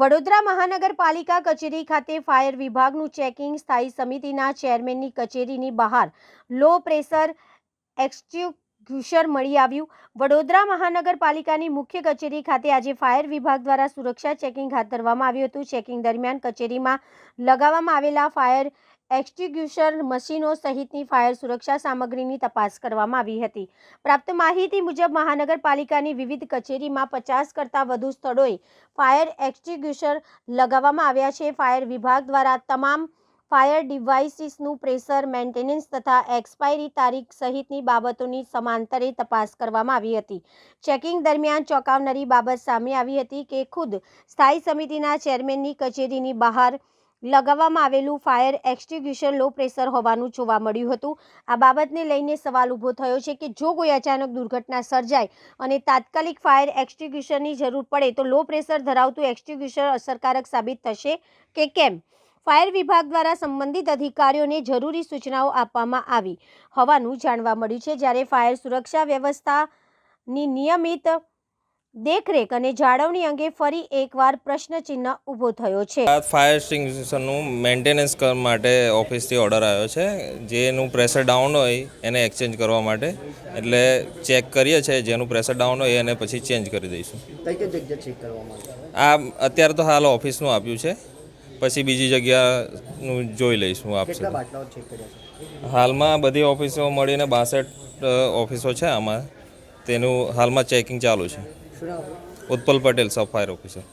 વડોદરા મહાનગરપાલિકા કચેરી ખાતે ફાયર વિભાગનું ચેકિંગ સ્થાયી સમિતિના ચેરમેનની કચેરીની બહાર લો પ્રેશર એક્સટ્યુગ્યુશર મળી આવ્યું. વડોદરા મહાનગરપાલિકાની મુખ્ય કચેરી ખાતે આજે ફાયર વિભાગ દ્વારા સુરક્ષા ચેકિંગ હાથ ધરવામાં આવ્યું હતું. ચેકિંગ દરમિયાન કચેરીમાં લગાવવામાં આવેલા ફાયર એક્સટ્યુગ્યુશર મશીનો સહિતની ફાયર સુરક્ષા સામગ્રીની તપાસ કરવામાં આવી હતી. પ્રાપ્ત માહિતી મુજબ મહાનગરપાલિકાની વિવિધ કચેરીમાં પચાસ કરતાં વધુ સ્થળોએ ફાયર એક્સટિગ્યુશર લગાવવામાં આવ્યા છે. ફાયર વિભાગ દ્વારા તમામ ફાયર ડિવાઇસીસનું પ્રેશર મેન્ટેનન્સ તથા એક્સપાયરી તારીખ સહિતની બાબતોની સમાંતરે તપાસ કરવામાં આવી હતી. ચેકિંગ દરમિયાન ચોંકાવનારી બાબત સામે આવી હતી કે ખુદ સ્થાયી સમિતિના ચેરમેનની કચેરીની બહાર લગાવવામાં આવેલું ફાયર એક્સટિગ્યુશન લો પ્રેશર હોવાનું જોવા મળ્યું હતું. આ બાબતને લઈને સવાલ ઊભો થયો છે કે જો કોઈ અચાનક દુર્ઘટના સર્જાય અને તાત્કાલિક ફાયર એક્સટિગ્યુશનની જરૂર પડે તો લો પ્રેશર ધરાવતું એક્સટિગ્યુશન અસરકારક સાબિત થશે કે કેમ? ફાયર વિભાગ દ્વારા સંબંધિત અધિકારીઓને જરૂરી સૂચનાઓ આપવામાં આવી હોવાનું જાણવા મળ્યું છે. જ્યારે ફાયર સુરક્ષા વ્યવસ્થાની નિયમિત દેખરેખ અને જાળવણી અંગે ફરી એકવાર પ્રશ્નચિહ્ન ઊભો થયો છે. ફાયર એક્સ્ટિંગ્વિશરનું મેન્ટેનન્સ કરવા માટે ઓફિસથી ઓર્ડર આવ્યો છે. જેનું પ્રેશર ડાઉન હોય એને એક્સચેન્જ કરવા માટે. એટલે ચેક કરીએ છીએ જેનું પ્રેશર ડાઉન હોય એને પછી ચેન્જ કરી દઈશું. કઈ કઈ જગ્યા ચેક કરવામાં આ અત્યારે તો હાલ ઓફિસનું આપ્યું છે. પછી બીજી જગ્યાનું જોઈ લઈશું કેટલા આપશે બાટલાઓ ચેક કર્યા છે? હાલમાં બધી ઓફિસો મળીને બાસઠ ઓફિસો છે આમાં. તેનું હાલમાં ચેકિંગ ચાલુ છે. ઉત્પલ પટેલ સફાયર ફાયર ઓફિસર